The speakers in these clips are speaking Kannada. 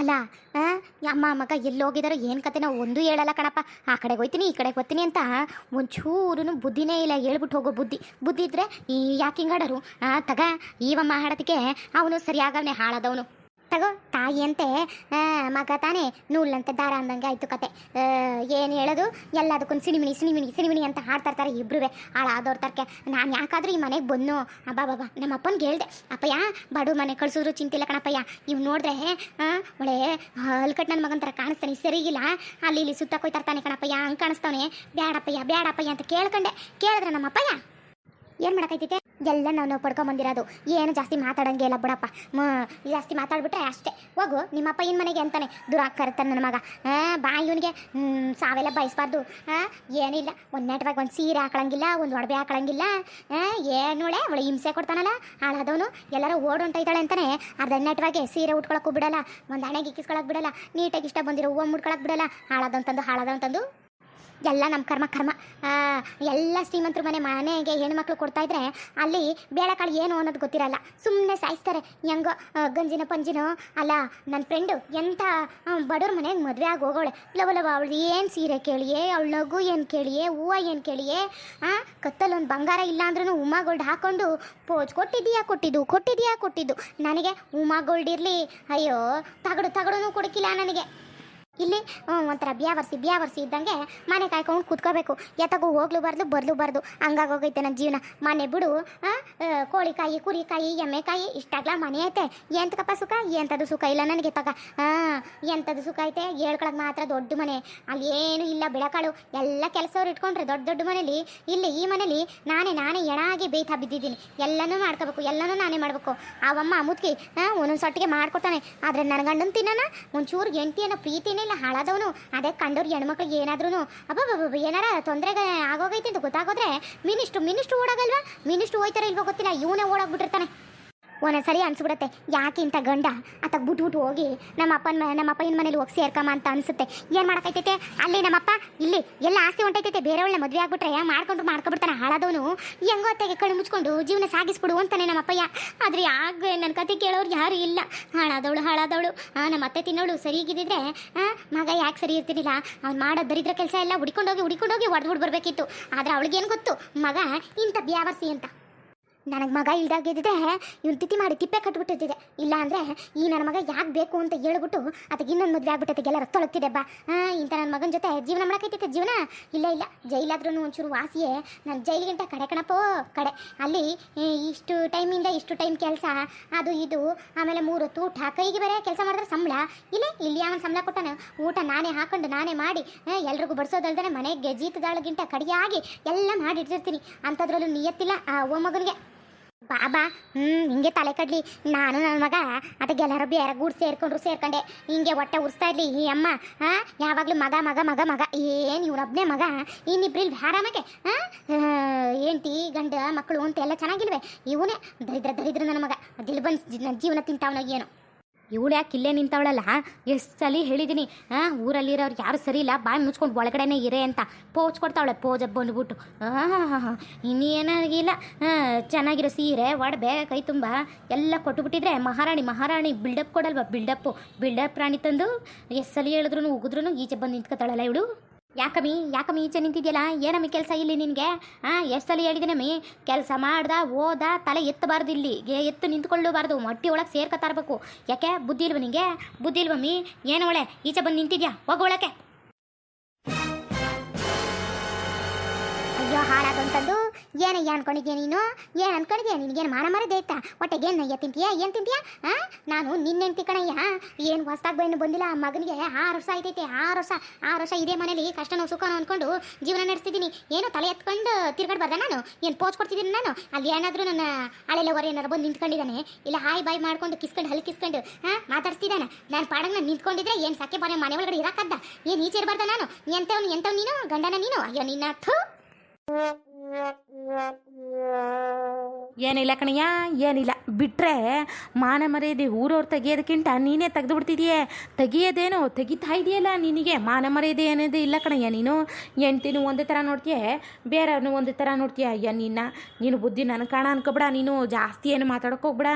ಅಲ್ಲ ಅಮ್ಮ, ಮಗ ಎಲ್ಲಿ ಹೋಗಿದಾರೋ ಏನು ಕತೆ ನಾವು ಒಂದು ಹೇಳಲ್ಲ ಕಣಪ್ಪ. ಆ ಕಡೆಗೆ ಹೋಯ್ತೀನಿ, ಈ ಕಡೆಗೆ ಹೋಗ್ತೀನಿ ಅಂತ ಒಂಚೂರು ಬುದ್ಧಿನೇ ಇಲ್ಲ, ಹೇಳ್ಬಿಟ್ಟು ಹೋಗೋ ಬುದ್ಧಿ. ಬುದ್ಧಿ ಇದ್ರೆ ಈ ಯಾಕೆ ಹಿಂಗಾಡರು ತಗ, ಈವಮ್ಮ ಹಾಡೋದಕ್ಕೆ ಅವನು ಸರಿಯಾಗವನೆ, ಹಾಳದವನು. ತಗೋ ತಾಯಿ ಅಂತೆ. ಆ, ಮಗ ತಾನೇ ನೂಲಂತೆ ದಾರ ಅಂದಂಗೆ ಆಯ್ತು ಕತೆ. ಏನು ಹೇಳೋದು? ಎಲ್ಲದಕ್ಕೂ ಸಿಣಿಮಿಣಿ ಸಿಣಿಮಿಣಿ ಸಿಣಿಮಿಣಿ ಅಂತ ಹಾಡ್ತಾ ಇರ್ತಾರೆ ಇಬ್ರು ಹಾಳಾದವ್ರ ತರ್ಕೆ ನಾನು ಯಾಕಾದರೂ ಈ ಮನೆಗೆ ಬಂದು ಅಬ್ಬಾ ಬಾಬಾ ನಮ್ಮ ಅಪ್ಪನಿಗೆ ಹೇಳ್ದೆ. ಅಪ್ಪಯ್ಯ ಬಡು ಮನೆ ಕಳಿಸಿದ್ರು ಚಿಂತಿಲ್ಲ ಕಣಪ್ಪಯ್ಯ. ಇವ್ ನೋಡಿದ್ರೆ ಒಳ್ಳೆ ಹಲ್ಕಟ್ ನನ್ನ ಮಗನ ಥರ ಕಾಣಿಸ್ತಾನೆ ಸರಿಗಿಲ್ಲ. ಅಲ್ಲಿ ಇಲ್ಲಿ ಸುತ್ತ ಕೊಯ್ತಾ ಇರ್ತಾನೆ ಕಣಪ್ಪಯ್ಯ ಹಂಗೆ ಕಾಣಿಸ್ತಾನೆ ಬ್ಯಾಡಪ್ಪಯ್ಯ ಬ್ಯಾಡಪ್ಪಯ್ಯ ಅಂತ ಕೇಳ್ಕೊಂಡೆ. ಕೇಳಿದ್ರೆ ನಮ್ಮಪ್ಪಯ್ಯ ಏನು ಮಾಡಕೈತೈತೆ? ಎಲ್ಲ ನಾವು ಪಡ್ಕೊಂಬಂದಿರೋದು ಏನು ಜಾಸ್ತಿ ಮಾತಾಡಂಗೆ ಇಲ್ಲ ಬಿಡಪ್ಪ. ಮ, ಜಾಸ್ತಿ ಮಾತಾಡ್ಬಿಟ್ರೆ ಅಷ್ಟೇ. ಹೋಗು, ನಿಮ್ಮಪ್ಪ ಇನ್ ಮನೆಗೆ ಅಂತಾನೆ. ದುರಾಕರ್ತಾನೆ ನನ್ನ ಮಗ. ಬಾ ಇವನಿಗೆ. ಸಾವೆಲ್ಲ ಬಯಸ್ಬಾರ್ದು. ಏನಿಲ್ಲ ಒಂದು ನೆಟ್ವಾಗ ಒಂದು ಸೀರೆ ಹಾಕೊಳಂಗಿಲ್ಲ, ಒಂದು ಒಡವೆ ಹಾಕೊಳಂಗಿಲ್ಲ. ಏನೋಳೆ ಅವಳು ಹಿಂಸೆ ಕೊಡ್ತಾನಲ್ಲ. ಹಾಳಾದವನು. ಎಲ್ಲರೂ ಓಡೊಂಟೈತಾಳೆ ಅಂತಾನೆ. ಅರ್ಧ ನೆಟ್ವಾಗೆ ಸೀರೆ ಉಟ್ಕೊಳಕ್ಕೂ ಬಿಡಲ್ಲ ಒಂದು ಹಣೆಗೆ ಇಕ್ಕಿಸ್ಕೊಳಕ್ಕೆ ಬಿಡಲ್ಲ, ನೀಟಾಗಿ ಇಷ್ಟ ಬಂದಿರೋ ಹೂವು ಮುಡ್ಕೊಳಕ್ಕೆ ಬಿಡಲ್ಲ. ಹಾಳಾದಂತಂದು ಹಾಳಾದಂತಂದು ಎಲ್ಲ ನಮ್ಮ ಕರ್ಮ ಕರ್ಮ. ಎಲ್ಲ ಶ್ರೀಮಂತರ ಮನೆ, ಮನೆಗೆ ಹೆಣ್ಮಕ್ಳು ಕೊಡ್ತಾ ಇದ್ರೆ ಅಲ್ಲಿ ಬೇಳೆಕಾಳು ಏನು ಅನ್ನೋದು ಗೊತ್ತಿರಲ್ಲ. ಸುಮ್ಮನೆ ಸಾಯಿಸ್ತಾರೆ. ಹೆಂಗೋ ಗಂಜಿನ, ಪಂಜಿನೋ, ಅಲ್ಲ ನನ್ನ ಫ್ರೆಂಡು ಎಂಥ ಬಡವ್ರ ಮನೆಗೆ ಮದುವೆ ಆಗಿ ಹೋಗೋಳೆ. ಲವ ಲವ, ಅವಳು ಏನು ಸೀರೆ ಕೇಳಿಯೇ, ಅವಳು ನಗು ಏನು ಕೇಳಿಯೇ, ಹೂವ ಏನು ಕೇಳಿಯೇ ಹಾಂ ಕತ್ತಲ್ಲೊಂದು ಬಂಗಾರ ಇಲ್ಲ ಅಂದ್ರೂ ಉಮಾ ಗೋಲ್ಡ್ ಹಾಕೊಂಡು ಪೋಜ್ ಕೊಟ್ಟಿದ್ದೀಯಾ, ಕೊಟ್ಟಿದ್ದು ಕೊಟ್ಟಿದ್ದೀಯಾ, ಕೊಟ್ಟಿದ್ದು. ನನಗೆ ಉಮಾ ಗೋಲ್ಡ್ ಇರಲಿ. ಅಯ್ಯೋ, ತಗಡು, ತಗಡುನೂ ಕೊಡಕ್ಕಿಲ್ಲ ನನಗೆ. ಇಲ್ಲಿ ಒಂಥರ ಬ್ಯಾವರ್ಸಿ ಬ್ಯಾವರ್ಸಿ ಇದ್ದಂಗೆ ಮನೆ ಕಾಯ್ಕೊಂಡು ಕೂತ್ಕೋಬೇಕು. ಎತ್ತಗೂ ಹೋಗ್ಲು ಬಾರ್ದು ಬರ್ಲು ಬಾರ್ದು. ಹಂಗಾಗೋಗೈತೆ ನನ್ನ ಜೀವನ. ಮನೆ ಬಿಡು ಕಾಯಿ ಕುರಿಕಾಯಿ ಎಮ್ಮೆಕಾಯಿ ಇಷ್ಟಾಗ್ಲ ಮನೆ ಐತೆ. ಎಂತಕಪ್ಪ ಸುಖ? ಎಂಥದ್ದು ಸುಖ ಇಲ್ಲ ನನಗೆ ತಗ. ಎಂಥದ್ದು ಸುಖ ಐತೆ? ಹೇಳ್ಕೊಳಕ್ ಮಾತ್ರ ದೊಡ್ಡ ಮನೆ. ಅಲ್ಲಿ ಏನು ಇಲ್ಲ, ಬೆಳಕಾಳು. ಎಲ್ಲ ಕೆಲಸವ್ರು ಇಟ್ಕೊಂಡ್ರೆ ದೊಡ್ಡ ದೊಡ್ಡ ಮನೇಲಿ. ಇಲ್ಲಿ ಈ ಮನೇಲಿ ನಾನೇ ನಾನೇ ಎಣಾಗಿ ಬೇಯ್ತಾ ಬಿದ್ದಿದ್ದೀನಿ. ಎಲ್ಲನೂ ಮಾಡ್ಕೋಬೇಕು, ಎಲ್ಲನೂ ನಾನೇ ಮಾಡ್ಬೇಕು. ಅವಮ್ಮ ಮುದ್ಕಿ ಹಾಂ ಒಂದೊಂದು ಸೊಟ್ಟಿಗೆ ಮಾಡ್ಕೊಡ್ತಾನೆ. ಆದರೆ ನನ್ನ ಗಂಡನ ತಿನ್ನೋಣ? ಒಂಚೂರು ಎಂಟಿ ಅನ್ನೋ ಪ್ರೀತಿನೇ ಇಲ್ಲ, ಹಾಳಾದವನು. ಅದೇ ಕಂಡವ್ರು ಹೆಣ್ಮಕ್ಳಿಗೆ ಏನಾದ್ರೂ ಅಬ್ಬಬ್ಬ ಏನಾರ ತೊಂದರೆಗೆ ಆಗೋಗೈತೆ ಅಂತ ಗೊತ್ತಾಗೋದ್ರೆ ಮಿನಿಸ್ಟ್ರು ಮಿನಿಸ್ಟ್ರು ಓಡಾಗಲ್ವಾ? ಮಿನಿಸ್ಟ್ರು ಹೋಯ್ತಾರ ಇಲ್ವೋ ಗೊತ್ತಿಲ್ಲ. ಇವನೇ ಓಡಾಗ್ಬಿಟ್ಟಿರ್ತಾನೆ. ಒಂದೊಂದ್ಸರಿ ಅನ್ಸ್ಬಿಡತ್ತೆ. ಯಾಕೆ ಇಂಥ ಗಂಡ? ಆತ ಬಿಟ್ಬಿಟ್ಟು ಹೋಗಿ ನಮ್ಮ ಅಪ್ಪನ ನಮ್ಮ ಅಪ್ಪನ ಮನೇಲಿ ಹೋಗಿ ಸೇರ್ಕಮ್ಮ ಅಂತ ಅನ್ಸುತ್ತೆ. ಏನು ಮಾಡಕೈತೈತೆ? ಅಲ್ಲಿ ನಮ್ಮಪ್ಪ ಇಲ್ಲಿ, ಎಲ್ಲ ಆಸ್ತಿ ಹೊಂಟೈತೈತೆ. ಬೇರೆಯವಳನ್ನ ಮದುವೆ ಆಗ್ಬಿಟ್ರೆ ಮಾಡ್ಕೊಂಡ್ರು ಮಾಡ್ಕೊಬಿಡ್ತಾನೆ ಹಾಳಾದವನು. ಹೆಂಗೋ ಅತ್ತೆಗೆ ಕಣ್ಣು ಮುಚ್ಕೊಂಡು ಜೀವನ ಸಾಗಿಸ್ಬಿಡು ಅಂತಾನೆ ನಮ್ಮ ಅಪ್ಪಯ್ಯ. ಆದ್ರೆ ಯಾಗ ನನ್ನ ಕತೆ ಕೇಳೋರು ಯಾರು ಇಲ್ಲ. ಹಾಳಾದವಳು ಹಾಳಾದವಳು. ನಮ್ಮ ಅತ್ತೆ ತಿನ್ನೋಳು ಸರಿಗಿದ್ದಿದ್ರೆ ಮಗ ಯಾಕೆ ಸರಿ ಇರ್ತಿರ್ಲಿಲ್ಲ? ಅವ್ನು ಮಾಡೋ ದರಿದ್ರ ಕೆಲಸ ಎಲ್ಲ ಹುಡ್ಕೊಂಡೋಗಿ ಹುಡ್ಕೊಂಡೋಗಿ ಹೊಡೆದ್ಬಿಟ್ಟು ಬರಬೇಕಿತ್ತು ಆದ್ರೆ ಅವಳಿಗೇನು ಗೊತ್ತು? ಮಗ ಇಂಥ ಬ್ಯಾವರ್ಸಿ ಅಂತ. ನನಗೆ ಮಗ ಇಲ್ದಾಗಿದ್ದೆ ಇವ್ನು ತಿಥಿ ಮಾಡಿ ತಿಪ್ಪೆ ಕಟ್ಬಿಟ್ಟಿದ್ದೆ ಇಲ್ಲ ಅಂದರೆ ಈ ನನ್ನ ಮಗ ಯಾಕೆ ಬೇಕು ಅಂತ ಹೇಳ್ಬಿಟ್ಟು ಅದಕ್ಕೆ ಇನ್ನೊಂದು ಮದುವೆ ಆಗ್ಬಿಟ್ಟೈತೆ ಎಲ್ಲ ತೊಳಕ್ತಿದೆ ಬಾ. ಹಾಂ ಇಂಥ ನನ್ನ ಮಗನ ಜೊತೆ ಜೀವನ ಮಾಡಕೈತೈತೆ ಜೀವನ? ಇಲ್ಲ ಇಲ್ಲ ಜೈಲಾದ್ರೂ ಒಂಚೂರು ವಾಸಿಯೇ, ನಾನು ಜೈಲಿಗಿಂತ ಕಡೆ ಕಣಪೋ ಕಡೆ. ಅಲ್ಲಿ ಇಷ್ಟು ಟೈಮಿಂದ ಇಷ್ಟು ಟೈಮ್ ಕೆಲಸ, ಅದು ಇದು, ಆಮೇಲೆ ಮೂರು ಹೊತ್ತು ಊಟ ಕೈಗೆ ಬೇರೆ ಕೆಲಸ ಮಾಡಿದ್ರೆ ಸಂಬಳ. ಇಲ್ಲ, ಇಲ್ಲಿ ಅವನ ಸಂಬಳ ಕೊಟ್ಟಾನೆ? ಊಟ ನಾನೇ ಹಾಕೊಂಡು ನಾನೇ ಮಾಡಿ ಎಲ್ರಿಗೂ ಬಡಿಸೋದಲ್ದೇ ಮನೆಗೆ ಜೀತದಾಳಗಿಂತ ಕಡಿಯಾಗಿ ಎಲ್ಲ ಮಾಡಿ ಇಟ್ಟಿರ್ತೀನಿ ಅಂಥದ್ರಲ್ಲೂ ನಿಯತ್ತಿಲ್ಲ ಆ, ಓ ಮಗನಿಗೆ. ಬಾಬಾ ಹ್ಞೂ ಹಿಂಗೆ ತಲೆ ಕಡ್ಲಿ. ನಾನು ನನ್ನ ಮಗ, ಅದಕ್ಕೆ ಎಲ್ಲರೂ ಬೇರೆ ಗೂಡು ಸೇರ್ಕೊಂಡ್ರು, ಸೇರ್ಕೊಂಡೆ. ಹಿಂಗೆ ಹೊಟ್ಟೆ ಉರ್ಸ್ತಾ ಇರ್ಲಿ ಈ ಅಮ್ಮ, ಹಾಂ? ಯಾವಾಗಲೂ ಮಗ ಮಗ ಮಗ ಮಗ. ಏನು ಇವನೊಬ್ಬನೇ ಮಗ? ಇನ್ನಿಬ್ರಿಲ್ ಆರಾಮಾಗೆ ಹಾಂ? ಏಂಟಿ ಗಂಡ, ಮಕ್ಕಳು ಅಂತ ಎಲ್ಲ ಚೆನ್ನಾಗಿಲ್ವೇ? ಇವನೇ. ದರಿದ್ರ ದರಿದ್ರ ನನ್ನ ಮಗ. ದಿಲ್ ಬಂದು ಜೀವನ ತಿಂತಾವನ ಏನೋ. ಇವಳು ಯಾಕೆ ಇಲ್ಲೇ ನಿಂತವಳಲ್ಲ ಎಷ್ಟು ಸಲ ಹೇಳಿದ್ದೀನಿ ಹಾಂ? ಊರಲ್ಲಿರೋರು ಯಾರು ಸರಿ ಇಲ್ಲ, ಬಾಯಿ ಮುಚ್ಕೊಂಡು ಒಳಗಡೆನೇ ಇರೇ ಅಂತ ಪೋಚ್ ಕೊಡ್ತಾವಳೆ ಪೋಜ ಬಂದ್ಬಿಟ್ಟು. ಹಾಂ ಹಾಂ ಹಾಂ ಇನ್ನೇನಾಗಿಲ್ಲ ಚೆನ್ನಾಗಿರೋ ಸೀರೆ, ಒಡವೆ, ಕೈ ತುಂಬ ಎಲ್ಲ ಕೊಟ್ಟುಬಿಟ್ಟಿದ್ರೆ ಮಹಾರಾಣಿ ಮಹಾರಾಣಿ ಬಿಲ್ಡಪ್ ಕೊಡಲ್ವಾ ಬಿಲ್ಡಪ್ಪು ಬಿಲ್ಡಪ್ ರಾಣಿ ತಂದು, ಎಷ್ಟು ಸಲ ಹೇಳಿದ್ರು ಉಗಿದ್ರು ಈಚೆ ಬಂದು ನಿಂತ್ಕೊತಾಳಲ್ಲ ಇವಳು? ಯಾಕಮ್ಮಿ ಯಾಕಮ್ಮಿ ಈಚೆ ನಿಂತಿದ್ಯಲ್ಲ? ಏನಮ್ಮಿ ಕೆಲಸ ಇಲ್ಲಿ ನಿನಗೆ? ಹಾಂ ಎಷ್ಟು ಸಲ ಹೇಳಿದ್ದೀನಮ್ಮಿ ಕೆಲಸ ಮಾಡ್ದ, ಓದ, ತಲೆ ಎತ್ತಬಾರ್ದು ಇಲ್ಲಿ. ಎತ್ತು ನಿಂತ್ಕೊಳ್ಳಬಾರ್ದು. ಮೊಟ್ಟಿ ಒಳಗೆ ಸೇರ್ಕೊತಾ ಇರ್ಬೇಕು ಯಾಕೆ? ಬುದ್ಧಿ ಇಲ್ವ ನಿಂಗೆ? ಬುದ್ಧಿ ಇಲ್ವಮ್ಮಿ ಏನು ಒಳೆ? ಈಚೆ ಬಂದು ನಿಂತಿದ್ಯಾ? ಹೋಗೋಳಕ್ಕೆ ಅಯ್ಯೋ ಹಾಳಾದಂಥದ್ದು ಏನಯ್ಯ ಅನ್ಕೊಂಡಿದ್ಯಾ ನೀನು? ಏನು ಅನ್ಕೊಂಡಿದ್ಯಾ ನಿನಗೇನು ಮಾನ ಮರದೇ ಇತ್ತ ಹೊಟ್ಟೆಗೆ ಏನು ತಿಂತೀಯಾ ಏನು ತಿಂತೀಯಾ? ಹಾಂ ನಾನು ನಿನ್ನೆಂತಿ ಕಣಯ್ಯ. ಏನು ಹೊಸ್ದಾಗಿ ಬೈನು ಬಂದಿಲ್ಲ. ಮಗನಿಗೆ ಆರು ವರ್ಷ ಆಯ್ತೈತೆ, ಆರು ವರ್ಷ ಆರು ವರ್ಷ ಇದೇ ಮನೇಲಿ ಕಷ್ಟನೋ ಸುಖನೋ ಅಂದ್ಕೊಂಡು ಜೀವನ ನಡೆಸ್ತಿದ್ದೀನಿ. ಏನು ತಲೆ ಎತ್ಕೊಂಡು ತಿರ್ಗಾಡ್ಬಾರ್ದ ನಾನು? ಏನು ಪೋಚ್ ಕೊಡ್ತಿದ್ದೀನಿ ನಾನು? ಅಲ್ಲಿ ಏನಾದರೂ ನನ್ನ ಹಳೆಲ್ಲ ಹೊರ ಏನಾರು ಬಂದು ನಿಂತ್ಕೊಂಡಿದ್ದಾನೆ? ಇಲ್ಲ ಹಾಯ್ ಬಾಯ್ ಮಾಡ್ಕೊಂಡು ಕಿಸ್ಕೊಂಡು ಹಲ್ಲಿ ಕಿಸ್ಕೊಂಡು ಹಾಂ ಮಾತಾಡ್ತಿದ್ದಾನೆ ನಾನು ಪಾಡಂಗ್ ನಾನು ನಿಂತ್ಕೊಂಡಿದ್ರೆ ಏನು ಸಾಕೆ ಬರೋ ಮನೆ ಒಳಗಡೆ ಇರೋಕ್ಕದ್ದ ಏನು ಈಚೆ ಇರಬಾರ್ದ ನಾನು? ಎಂಥವ್ನು ಎಂಥವ್ ನೀನು? ಗಂಡನ ನೀನು? ಅಯ್ಯೋ, ನಿನ್ನ ಥೂ. ಏನಿಲ್ಲ ಕಣಯ್ಯ, ಏನಿಲ್ಲ. ಬಿಟ್ರೆ ಮಾನ ಮರ್ಯಾದೆ ಊರವ್ರು ತೆಗಿಯೋದಕ್ಕಿಂತ ನೀನೇ ತೆಗೆದು ಬಿಡ್ತಿದೀಯೇ ತೆಗಿಯೋದೇನೋ, ತೆಗಿತಾ ಇದೆಯಲ್ಲ ನಿನಗೆ? ಮಾನ ಮರ್ಯಾದೆ ಏನಿದೆ ಇಲ್ಲ ಕಣಯ್ಯ ನೀನು. ಹೆಂಡ್ತಿನೂ ಒಂದೇ ಥರ ನೋಡ್ತೀಯ? ಬೇರೆಯವ್ರನ್ನೂ ಒಂದೇ ಥರ ನೋಡ್ತೀಯ? ಅಯ್ಯ, ನಿನ್ನ, ನೀನು ಬುದ್ಧಿ ನನಗೆ ಕಾಣ ಅನ್ಕೋಬೇಡ, ನೀನು ಜಾಸ್ತಿ ಏನು ಮಾತಾಡೋಕೆ ಹೋಗ್ಬೇಡ.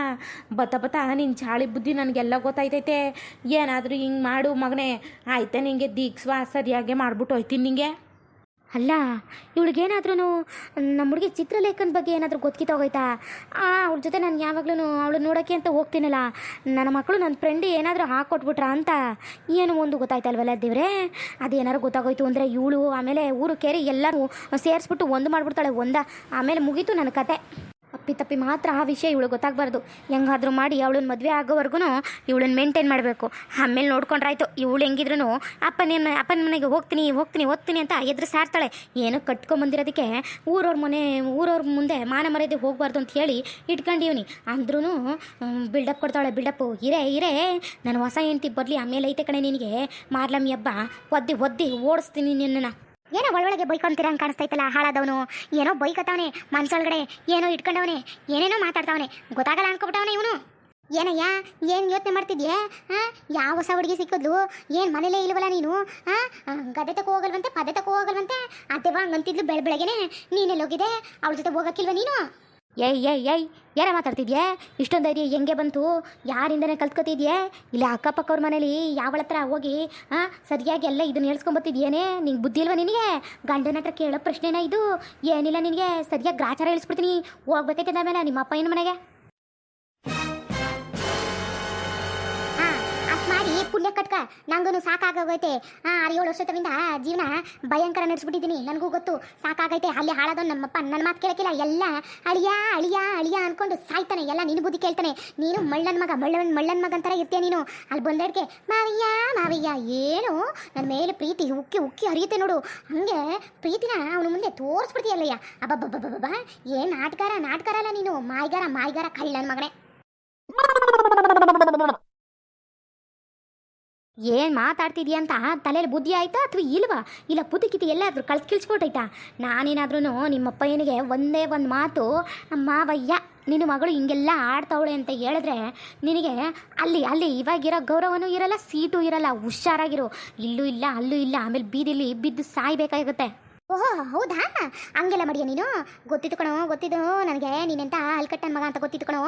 ಬತ್ತ ಬತ್ತ ನಿನ್ನ ಚಾಳಿ ಬುದ್ಧಿ ನನಗೆಲ್ಲ ಗೊತ್ತಾಯ್ತೈತೆ. ಏನಾದರೂ ಹಿಂಗೆ ಮಾಡು ಮಗನೇ. ಆಯ್ತಾ ನಿಂಗೆ ದೀಕ್ಷವಾ ಸರಿಯಾಗಿ ಮಾಡ್ಬಿಟ್ಟು ಹೋಯ್ತೀನಿ ನಿಂಗೆ. ಅಲ್ಲ ಇವಳಿಗೇನಾದ್ರೂ ನಮ್ಮ ಹುಡುಗಿ ಚಿತ್ರಲೇಖನ ಬಗ್ಗೆ ಏನಾದರೂ ಗೊತ್ತಿತ್ತೋಗೋಯ್ತಾ ಅವಳ ಜೊತೆ ನಾನು ಯಾವಾಗಲೂ ಅವಳು ನೋಡೋಕ್ಕೆ ಅಂತ ಹೋಗ್ತೀನಲ್ಲ. ನನ್ನ ಮಕ್ಕಳು ನನ್ನ ಫ್ರೆಂಡ್ ಏನಾದರೂ ಹಾಕೊಟ್ಬಿಟ್ರ ಅಂತ ಏನು ಒಂದು ಗೊತ್ತಾಯ್ತಲ್ವಲ್ಲ ದೇವ್ರೆ? ಅದೇನಾದ್ರು ಗೊತ್ತಾಗೋಯ್ತು ಅಂದರೆ ಇವಳು ಆಮೇಲೆ ಊರು ಕೇರಿ ಎಲ್ಲರೂ ಸೇರಿಸ್ಬಿಟ್ಟು ಒಂದು ಮಾಡಿಬಿಡ್ತಾಳೆ, ಒಂದ. ಆಮೇಲೆ ಮುಗೀತು ನನ್ನ ಕತೆ. ಅಪ್ಪಿ ತಪ್ಪಿ ಮಾತ್ರ ಆ ವಿಷಯ ಇವಳು ಗೊತ್ತಾಗಬಾರ್ದು. ಹೆಂಗಾದರೂ ಮಾಡಿ ಅವಳನ್ನ ಮದುವೆ ಆಗೋವರೆಗೂ ಇವಳನ್ನ ಮೇಂಟೈನ್ ಮಾಡಬೇಕು. ಆಮೇಲೆ ನೋಡ್ಕೊಂಡ್ರಾಯ್ತು. ಇವಳು ಹೆಂಗಿದ್ರು ಅಪ್ಪನ ಅಪ್ಪನ ಮನೆಗೆ ಹೋಗ್ತೀನಿ ಹೋಗ್ತೀನಿ ಹೋಗ್ತೀನಿ ಅಂತ ಎದುರು ಸಾರ್ತಾಳೆ. ಏನೋ ಕಟ್ಕೊಂಬಂದಿರೋದಕ್ಕೆ ಊರವ್ರ ಮನೆ, ಊರವ್ರ ಮುಂದೆ ಮಾನ ಮರ್ಯಾದೆ ಹೋಗಬಾರ್ದು ಅಂತ ಹೇಳಿ ಇಟ್ಕೊಂಡಿವ್ನಿ. ಅಂದ್ರೂ ಬಿಲ್ಡಪ್ ಕೊಡ್ತಾಳೆ ಬಿಲ್ಡಪ್ಪು ಇರೇ ಇರೇ, ನಾನು ಹೊಸ ಹೆಂಡ್ತಿ ಬರಲಿ ಆಮೇಲೆ ಐತೆ ಕಣೆ ನಿನಗೆ. ಮಾರ್ಲಮ್ಮಿ ಹಬ್ಬ, ಒದ್ದಿ ಒದ್ದಿ, ಓಡಿಸ್ತೀನಿ ನಿನ್ನನ್ನು. ಏನೋ ಒಳೊಳಗೆ ಬೈಕೊಂತೀರ ಕಾಣಿಸ್ತೈತಲ್ಲ, ಹಾಳಾದವನು. ಏನೋ ಬೈಕತ್ತವನೆ, ಮನಸೊಳಗಡೆ ಏನೋ ಇಟ್ಕೊಂಡವನೆ, ಏನೇನೋ ಮಾತಾಡ್ತಾವನೆ. ಗೊತ್ತಾಗಲ್ಲ ಅನ್ಕೊಬಿಟ್ಟವನೆ ಇವನು. ಏನಯ್ಯ, ಏನು ಯೋಚನೆ ಮಾಡ್ತಿದ್ಯೆ? ಹಾಂ ಯಾವ ಹೊಸ ಹುಡುಗಿ ಸಿಕ್ಕಿದ್ಲು? ಏನು ಮನೇಲೇ ಇಲ್ವಲ್ಲ ನೀನು? ಹಾಂ ಗದೆ ತಕ್ಕ ಹೋಗಲ್ವಂತೆ, ಪದೆ ತಕ್ಕ ಹೋಗಲ್ವಂತೆ? ಬಾ ಹಂಗಂತಿದ್ಲು ಬೆಳ ಬೆಳಗ್ಗೆನೆ. ನೀನೆಲ್ಲೋಗಿದೆ ಅವಳ ಜೊತೆ ಹೋಗಕ್ಕಿಲ್ವ ನೀನು? ಏಯ್ ಏಯ್ ಏಯ್, ಯಾರ ಮಾತಾಡ್ತಿದ್ಯೆ? ಇಷ್ಟೊಂದು ಧೈರ್ಯ ಹೆಂಗೆ ಬಂತು? ಯಾರಿಂದನೇ ಕಲ್ತ್ಕೊತಿದ್ಯೆ? ಇಲ್ಲ ಅಕ್ಕಪಕ್ಕವ್ರ ಮನೇಲಿ ಯಾವಳ ಹತ್ರ ಹೋಗಿ ಹಾಂ ಸರಿಯಾಗಿ ಎಲ್ಲ ಇದನ್ನ ಹೇಳ್ಸ್ಕೊಂಬತ್ತಿದ್ಯೇನೆ ನಿಂಗೆ ಬುದ್ಧಿ ಇಲ್ವಾ ನಿನಗೆ? ಗಂಡನ ಹತ್ರ ಕೇಳೋ ಪ್ರಶ್ನೆನ ಇದು? ಏನಿಲ್ಲ ನಿನಗೆ, ಸರಿಯಾಗಿ ಗ್ರಾಚಾರ ಇಳಿಸ್ಬಿಡ್ತೀನಿ ಹೋಗ್ಬೇಕೈತೆ ಆಮೇಲೆ ನಿಮ್ಮ ಅಪ್ಪ ಏನು ಮನೆಗೆ? ಪುಣ್ಯ ಕಟ್ಕ. ನಂಗೂ ಸಾಕಾಗೋಗೈತೆ. ಆರು ಏಳು ವರ್ಷದಿಂದ ಜೀವನ ಭಯಂಕರ ನಡೆಸ್ಬಿಟ್ಟಿದ್ದೀನಿ. ನನಗೂ ಗೊತ್ತು, ಸಾಕಾಗೈತೆ. ಅಲ್ಲಿ ಹಾಳಾದ ನಮ್ಮಪ್ಪ ನನ್ನ ಮಾತು ಕೇಳಕ್ಕಿಲ್ಲ ಎಲ್ಲ ಅಳಿಯ ಅಳಿಯ ಅಳಿಯ ಅನ್ಕೊಂಡು ಸಾಯ್ತಾನೆ. ಎಲ್ಲ ನಿನ್ನ ಬುದ್ಧಿ ಕೇಳ್ತಾನೆ. ನೀನು ಮಳ್ಳನ್ ಮಗ, ಮಳ್ಳನ್ ಮಳ್ಳನ್ ಮಗ ಅಂತಾರೆ ಇರ್ತೀಯ ನೀನು. ಅಲ್ಲಿ ಬಂದಡ್ಕೆ, ಮಾವಯ್ಯ ಮಾವಯ್ಯ, ಏನು? ನನ್ನ ಮೇಲೆ ಪ್ರೀತಿ ಉಕ್ಕಿ ಉಕ್ಕಿ ಹರಿಯುತ್ತೆ ನೋಡು. ಹಂಗೆ ಪ್ರೀತಿನ ಅವನ ಮುಂದೆ ತೋರಿಸ್ಬಿಡ್ತೀಯಲ್ಲಯ್ಯ ಅಬ್ಬಬ್ಬಬ್ಬಬ್ಬ ಏನು ನಾಟಕಾರ ನಾಟಕಾರ ಅಲ್ಲ ನೀನು. ಮಾಯ್ಗಾರ ಮಾಯ್ಗಾರ ಕಳ್ಳನ ಮಗನೇ. ಏನು ಮಾತಾಡ್ತಿದ್ಯಾ ಅಂತ ತಲೆಯಲ್ಲಿ ಬುದ್ಧಿ ಆಯಿತಾ ಅಥವಾ ಇಲ್ವಾ? ಇಲ್ಲ ಬುದ್ಧಿ ಕಿತಿ ಎಲ್ಲಾದ್ರೂ ಕಳ್ಸಿ ಕಿಳ್ಸ್ಕೊಟ್ಟೈತಾ ನಾನೇನಾದ್ರೂ ನಿಮ್ಮಪ್ಪ ಏನಿಗೆ ಒಂದೇ ಒಂದು ಮಾತು, ಮಾವಯ್ಯ, ನಿನ್ನ ಮಗಳು ಹಿಂಗೆಲ್ಲ ಆಡ್ತಾವಳೆ ಅಂತ ಹೇಳಿದ್ರೆ ನಿನಗೆ ಅಲ್ಲಿ ಅಲ್ಲಿ ಇವಾಗಿರೋ ಗೌರವನೂ ಇರಲ್ಲ, ಸೀಟು ಇರಲ್ಲ, ಹುಷಾರಾಗಿರು. ಇಲ್ಲೂ ಇಲ್ಲ, ಅಲ್ಲೂ ಇಲ್ಲ, ಆಮೇಲೆ ಬೀದಿಲಿ ಬಿದ್ದು ಸಾಯ್ಬೇಕಾಗುತ್ತೆ. ಓಹೋ, ಹೌದಾ? ಹಂಗೆಲ್ಲ ಮಾಡಿಯ ನೀನು? ಗೊತ್ತಿತ್ತು ಕಣೋ, ಗೊತ್ತಿದ್ದು. ನನಗೆ ನೀನೆಂತ ಅಲ್ಕಟ್ಟನ ಮಗ ಅಂತ ಗೊತ್ತಿತ್ತು ಕಣೋ.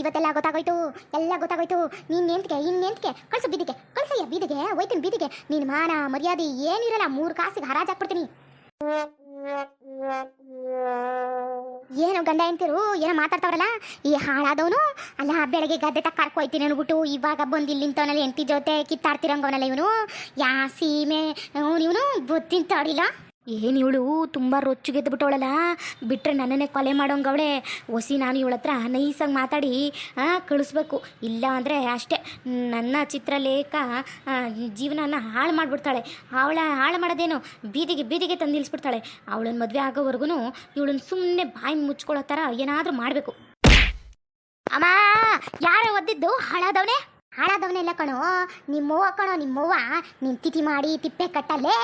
ಇವತ್ತೆಲ್ಲ ಗೊತ್ತಾಗೋಯ್ತು. ಎಲ್ಲ ಗೊತ್ತಾಗೋಯ್ತು. ನೀನು ನೆಂತ್ಕೆ ಇನ್ ನೆಂತ್ಕೆ ಕಳ್ಸು ಬೀದಿಗೆ. ಕಳ್ಸಯ್ಯ ಬೀದಿಗೆ, ಹೋಯ್ತೀನಿ ಬೀದಿಗೆ. ನೀನು ಮಾನ, ಮರ್ಯಾದೆ ಏನಿರಲ್ಲ ಮೂರು ಕಾಸಿಗೆ ಹರಾಜಾಕ್ಬಿಡ್ತೀನಿ ಏನು ಗಂಡ ಹೆಂಡ್ತಿರು? ಏನೋ ಮಾತಾಡ್ತಾವ್ರಲ್ಲ? ಈ ಹಾಳಾದವನು? ಅಲ್ಲ, ಬೆಳಗ್ಗೆ ಗದ್ದೆ ತಕ್ಕ ಕರ್ಕೊಯ್ತೀನಿ ಅನ್ಬಿಟ್ಟು ಇವಾಗ ಬಂದು ಇಲ್ಲಿ ನಿಂತವನಲ್ಲಿ ಹೆಂಡತಿ ಜೊತೆ ಕಿತ್ತಾಡ್ತಿರಂಗವನಲ್ಲ ಇವನು? ಯಾ ಸೀಮೆ. ಇವನು ಬುದ್ಧಿನ ತಡಿಲ್ಲ ಏನು ಇವಳು ತುಂಬ ರೊಚ್ಚುಗೆದ್ಬಿಟ್ಟವಳಲ್ಲ ಬಿಟ್ಟರೆ ನನ್ನನ್ನೇ ಕೊಲೆ ಮಾಡೋಂಗವಳೆ ಒಸಿ ನಾನು ಇವಳ ಹತ್ರ ನೈಸಾಗಿ ಮಾತಾಡಿ ಕಳಿಸ್ಬೇಕು. ಇಲ್ಲ ಅಂದರೆ ಅಷ್ಟೇ. ನನ್ನ ಚಿತ್ರಲೇಖ ಜೀವನನ ಹಾಳು ಮಾಡಿಬಿಡ್ತಾಳೆ. ಅವಳ ಹಾಳು ಮಾಡೋದೇನು? ಬೀದಿಗೆ ಬೀದಿಗೆ ತಂದು ನಿಲ್ಲಿಸ್ಬಿಡ್ತಾಳೆ ಅವಳನ್ನ ಮದುವೆ ಆಗೋವರೆಗೂ ಇವಳನ್ನ ಸುಮ್ಮನೆ ಬಾಯಿ ಮುಚ್ಕೊಳ್ಳೋ ಥರ ಏನಾದರೂ ಮಾಡಬೇಕು. ಅಮ್ಮ, ಯಾರ ಒದ್ದಿದ್ದು? ಹಾಳಾದವನೆ? ಹಾಳಾದವನೆಲ್ಲ ಕಣೋ. ನಿಮ್ಮವ್ವ ಕಣೋ, ನಿಮ್ಮವ್ವ. ನಿಮ್ಮ ತಿಥಿ ಮಾಡಿ ತಿಪ್ಪೆ ಕಟ್ಟಲ್ಲೇ.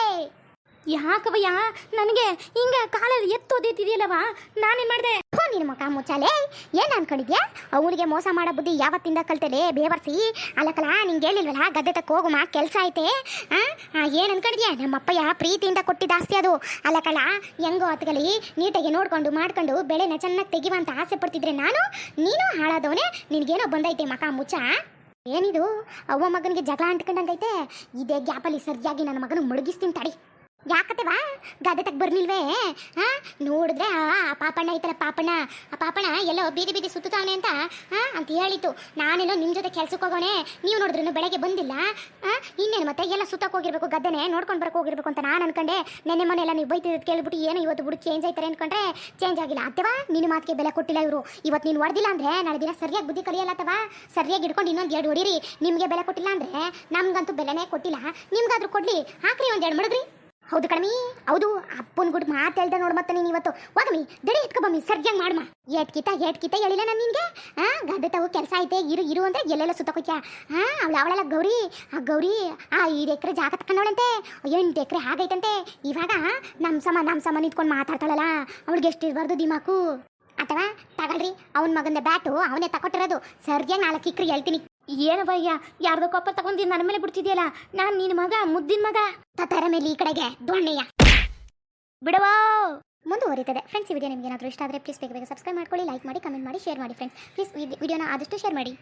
ಯಾಕವಯ್ಯ ನನಗೆ ಹಿಂಗೆ ಕಾಲಲ್ಲಿ ಎತ್ತೋದಿತ್ತಿದೆಯಲ್ಲವ ನಾನೇನು ಮಾಡಿದೆ? ಹೋ ನಿನ್ನ ಮಕ ಮುಚ್ಚಾಲೆ. ಏನು ಅನ್ಕೊಂಡಿದ್ಯಾ? ಅವನಿಗೆ ಮೋಸ ಮಾಡೋ ಬುದ್ಧಿ ಯಾವತ್ತಿಂದ ಕಲ್ತಲೆ? ಬೇವರ್ಸಿ? ಅಲ್ಲಕಲ ನಿಂಗೆ ಹೇಳಿಲ್ವಲ್ಲ? ಗದ್ದೆ ತಕ್ಕ ಹೋಗುಮ? ಕೆಲಸ ಐತೆ? ಏನ್ ಅನ್ಕೊಂಡಿದ್ಯಾ? ನಮ್ಮಪ್ಪಯ್ಯ ಪ್ರೀತಿಯಿಂದ ಕೊಟ್ಟಿದ್ದ ಆಸ್ತಿ ಅದು. ಅಲ್ಲಕಲ ಹೆಂಗೋ ಹೊತ್ಗಲಿ ನೀಟಾಗಿ ನೋಡ್ಕೊಂಡು ಮಾಡ್ಕೊಂಡು ಬೆಳೆನ ಚೆನ್ನಾಗಿ ತೆಗಿವಂತ ಆಸೆ ಪಡ್ತಿದ್ರೆ ನಾನು? ನೀನು ಹಾಳಾದವನೇ? ನಿನಗೇನೋ ಬಂದೈತೆ ಮಕ ಮುಚ್ಚ? ಏನಿದು? ಅವ್ವ ಮಗನಿಗೆ ಜಗಳ ಅಂಟ್ಕೊಂಡಂಗೈತೆ. ಇದೇ ಗ್ಯಾಪಲ್ಲಿ ಸರಿಯಾಗಿ ನನ್ನ ಮಗನ ಮುಳುಗಿಸ್ತೀನಿ ತಡಿ. ಯಾಕತ್ತೆವಾ ಗದ್ದೆ ತಕ್ಕ ಬರ್ಲಿಲ್ವೇ? ಹಾ? ನೋಡಿದ್ರೆ, ಆ ಪಾಪಣ್ಣ ಐತಲ್ಲ ಪಾಪಣ್ಣ. ಆ ಪಾಪಣ್ಣ ಎಲ್ಲೋ ಬೀದಿ ಬೀದಿ ಸುತ್ತಾವನೆ ಅಂತ, ಹಾ, ಅಂತ ಹೇಳಿತ್ತು. ನಾನೇನೋ ನಿಮ್ಮ ಜೊತೆ ಕೆಲ್ಸಕ್ಕೆ ಹೋಗೋಣೆ. ನೀವು ನೋಡಿದ್ರು ಬೆಳಗ್ಗೆ ಬಂದಿಲ್ಲ. ಇನ್ನೇನು ಮತ್ತೆ? ಎಲ್ಲ ಸುತ್ತಕ್ಕೆ ಹೋಗಿರ್ಬೇಕು, ಗದ್ದೆನೆ. ನೋಡ್ಕೊಂಡು ಬರಕ್ಕೆ ಹೋಗಿರ್ಬೇಕು ಅಂತ ನಾನು ಅನ್ಕೊಂಡೆ. ನೆನ್ನೆ ಮೊನ್ನೆ ಎಲ್ಲ ನೀವು ಬೈತಿದ್ದು ಕೇಳ್ಬಿಟ್ಟು ಏನೋ ಇವತ್ತು ಬಿಡು ಚೇಂಜ್ ಆಯ್ತಾರೆ ಅನ್ಕೊಂಡ್ರೆ ಚೇಂಜ್ ಆಗಿಲ್ಲ. ಅತ್ತವಾ ನಿನ್ನ ಮಾತಿಗೆ ಬೆಲೆ ಕೊಟ್ಟಿಲ್ಲ ಇವರು. ಇವತ್ತು ನೀನು ಹೊಡೆದಿಲ್ಲ ಅಂದ್ರೆ ನಾಳೆ ದಿನ ಸರಿಯಾಗಿ ಬುದ್ಧಿ ಕಲಿಯಲ್ಲ ಅಥವಾ ಸರಿಯಾಗಿ ಇಟ್ಕೊಂಡು ಇನ್ನೊಂದು ಎರಡು ಹೊಡೀರಿ. ನಿಮಗೆ ಬೆಲೆ ಕೊಟ್ಟಿಲ್ಲ ಅಂದ್ರೆ ನಮ್ಗಂತೂ ಬೆಲೆನೇ ಕೊಟ್ಟಿಲ್ಲ. ನಿಮ್ಗಾದ್ರೂ ಕೊಡ್ಲಿ. ಹಾಕ್ರಿ ಒಂದು ಎರಡು ಮಡಗ್ರಿ ಹೌದು ಕಣಮಿ. ಹೌದು, ಅಪ್ಪನ ಗುಡ್ ಮಾತು ಹೇಳ್ದೆ ನೋಡು ಮತ್ತೆ ನೀನು ಇವತ್ತು. ಹೋಗಮಿ ದಡಿ ಎತ್ಕೊ ಬಮ್ಮಿ ಸರ್ಜಂಗ್ ಮಾಡಮ್ಮ ಎಟ್ಕಿತ ಎಟ್ಕಿತ ಹೇಳಿಲ್ಲ ನಾನು ನಿನಗೆ? ಹಾ ಗದ್ದೆ ತಗೋ ಕೆಲಸ ಐತೆ, ಇರು ಇರು ಅಂದ್ರೆ ಎಲ್ಲೆಲ್ಲ ಸುತ್ತಕೋತ್ಯ? ಹಾ ಅವಳ, ಅವಳೆಲ್ಲ ಗೌರಿ. ಆ ಗೌರಿ, ಆ ಐದು ಎಕರೆ ಜಾಗ ತಕೊಂಡವಳಂತೆ ಎಂಟು ಎಕರೆ ಹಾಗೈತಂತೆ. ಇವಾಗ ನಮ್ಮ ಸಮ ನಮ್ಮ ಸಮ ನಿಂತ್ಕೊಂಡು ಮಾತಾಡ್ತಾಳಲ್ಲ, ಅವಳಿಗೆ ಎಷ್ಟು ಇರಬಾರ್ದು ದಿಮಾಕು. ಅಥವಾ ತಗಲ್ರಿ ಅವನ ಮಗಂದ ಬ್ಯಾಟು, ಅವನೇ ತಕೊಟ್ಟಿರೋದು. ಸರ್ಜಂಗ್ ನಾಲ್ಕು ಇಕ್ರಿ ಹೇಳ್ತೀನಿ. ಏನವಯ್ಯ ಯಾರ್ದೋ ಕೊಪ್ಪ ತಗೊಂಡು ನನ್ನ ಮೇಲೆ ಬಿಡ್ತಿದ್ಯಲ್ಲ? ನಾನು ನಿನ್ನ ಮಗ, ಮುದ್ದಿನ ಮಗ. ತತರ ಮೇಲೆ ಈ ಕಡೆಗೆ. ದೊಣ್ಣೆಯ. ಬಿಡವಾ? ಮುಂದುವರಿತದೆ. ಫ್ರೆಂಡ್ಸ್ ಈ ವಿಡಿಯೋ ನಿಮ್ಗೆ ಏನಾದರೂ ಇಷ್ಟ ಆದರೆ ಪ್ಲೀಸ್ ಬೇಗ ಬೇಗ ಸಬ್ಸ್ಕ್ರೈಬ್ ಮಾಡ್ಕೊಳ್ಳಿ ಲೈಕ್ ಮಾಡಿ ಕಮೆಂಟ್ ಮಾಡಿ ಶೇರ್ ಮಾಡಿ ಫ್ರೆಂಡ್ಸ್ ಪ್ಲೀಸ್ ವಿಡಿಯೋನ ಆದಷ್ಟು ಶೇರ್ ಮಾಡಿ.